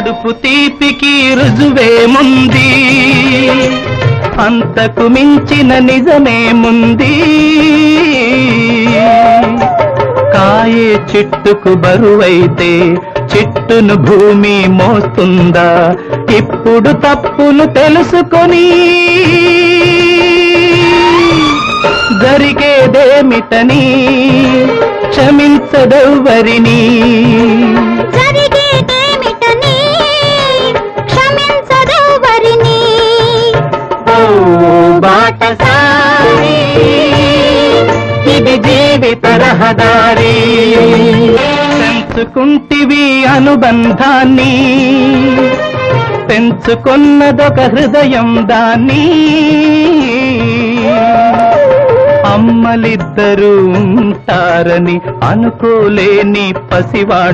కడుపు తీపికి రుజువేముంది? అంతకు మించిన నిజమేముంది? కాయే చెట్టుకు బరువైతే చెట్టును భూమి మోస్తుందా? ఇప్పుడు తప్పులు తెలుసుకొని జరిగేదేమిటని క్షమించదెవ్వరినీ? రహదారి పెంచుకుంటివి అనుబంధాన్ని. పెంచుకున్నదొక హృదయం దాన్ని. అమ్మలిద్దరూ ఉంటారని అనుకోలేని పసివాడు.